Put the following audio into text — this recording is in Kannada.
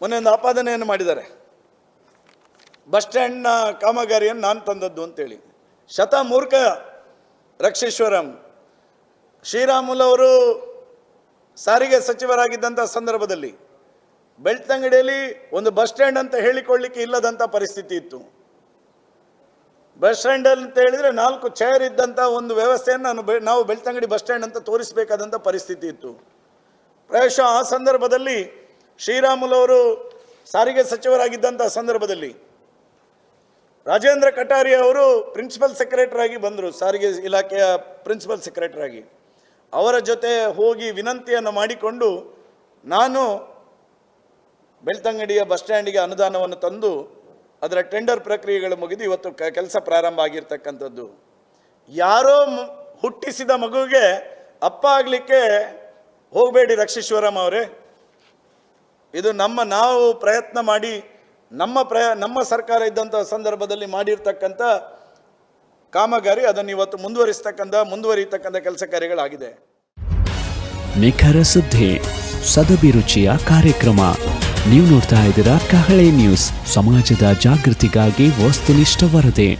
ಮೊನ್ನೆ ಆಪಾದನೆಯನ್ನು ಮಾಡಿದ್ದಾರೆ. ಬಸ್ ಸ್ಟ್ಯಾಂಡ್ನ ಕಾಮಗಾರಿಯನ್ನು ನಾನು ತಂದದ್ದು ಅಂತೇಳಿ. ಶತಮೂರ್ಖ ರಕ್ಷೇಶ್ವರಂ. ಶ್ರೀರಾಮುಲವರು ಸಾರಿಗೆ ಸಚಿವರಾಗಿದ್ದಂಥ ಸಂದರ್ಭದಲ್ಲಿ ಬೆಳ್ತಂಗಡಿಯಲ್ಲಿ ಒಂದು ಬಸ್ ಸ್ಟ್ಯಾಂಡ್ ಅಂತ ಹೇಳಿಕೊಳ್ಳಿಕ್ಕೆ ಇಲ್ಲದಂಥ ಪರಿಸ್ಥಿತಿ ಇತ್ತು. ಬಸ್ ಸ್ಟ್ಯಾಂಡ್ ಅಂತ ಹೇಳಿದರೆ ನಾಲ್ಕು ಚೇರ್ ಇದ್ದಂಥ ಒಂದು ವ್ಯವಸ್ಥೆಯನ್ನು ನಾನು ಬೆ- ನಾವು ಬೆಳ್ತಂಗಡಿ ಬಸ್ ಸ್ಟ್ಯಾಂಡ್ ಅಂತ ತೋರಿಸಬೇಕಾದಂಥ ಪರಿಸ್ಥಿತಿ ಇತ್ತು. ಪ್ರಾಯಶಃ ಆ ಸಂದರ್ಭದಲ್ಲಿ ಶ್ರೀರಾಮುಲು ಅವರು ಸಾರಿಗೆ ಸಚಿವರಾಗಿದ್ದಂಥ ಸಂದರ್ಭದಲ್ಲಿ ರಾಜೇಂದ್ರ ಕಟಾರಿ ಅವರು ಪ್ರಿನ್ಸಿಪಲ್ ಸೆಕ್ರೆಟರಿ ಆಗಿ ಬಂದರು, ಸಾರಿಗೆ ಇಲಾಖೆಯ ಪ್ರಿನ್ಸಿಪಲ್ ಸೆಕ್ರೆಟರಿ ಆಗಿ. ಅವರ ಜೊತೆ ಹೋಗಿ ವಿನಂತಿಯನ್ನು ಮಾಡಿಕೊಂಡು ನಾನು ಬೆಳ್ತಂಗಡಿಯ ಬಸ್ ಸ್ಟ್ಯಾಂಡಿಗೆ ಅನುದಾನವನ್ನು ತಂದು ಅದರ ಟೆಂಡರ್ ಪ್ರಕ್ರಿಯೆಗಳು ಮುಗಿದು ಇವತ್ತು ಕೆಲಸ ಪ್ರಾರಂಭ ಆಗಿರ್ತಕ್ಕಂಥದ್ದು. ಯಾರೋ ಹುಟ್ಟಿಸಿದ ಮಗುವಿಗೆ ಅಪ್ಪ ಆಗಲಿಕ್ಕೆ ಹೋಗಬೇಡಿ ರಕ್ಷೇಶ್ವರಂ ಅವರೇ. ಇದು ನಮ್ಮ ನಾವು ಪ್ರಯತ್ನ ಮಾಡಿ, ನಮ್ಮ ಪ್ರಯ, ನಮ್ಮ ಸರ್ಕಾರ ಇದ್ದಂಥ ಸಂದರ್ಭದಲ್ಲಿ ಮಾಡಿರ್ತಕ್ಕಂಥ ಕಾಮಗಾರಿ ಅದನ್ನು ಇವತ್ತು ಮುಂದುವರಿಸ್ತಕ್ಕಂಥ ಮುಂದುವರಿಯತಕ್ಕಂಥ ಕೆಲಸ ಕಾರ್ಯಗಳಾಗಿದೆ. ನಿಖರ ಸುದ್ದಿ ಸದಭಿರುಚಿಯ ಕಾರ್ಯಕ್ರಮ. ನೀವು ನೋಡ್ತಾ ಇದ್ದೀರಾ ಕಹಳೆ ನ್ಯೂಸ್, ಸಮಾಜದ ಜಾಗೃತಿಗಾಗಿ ವಸ್ತುನಿಷ್ಠ ವರದಿ.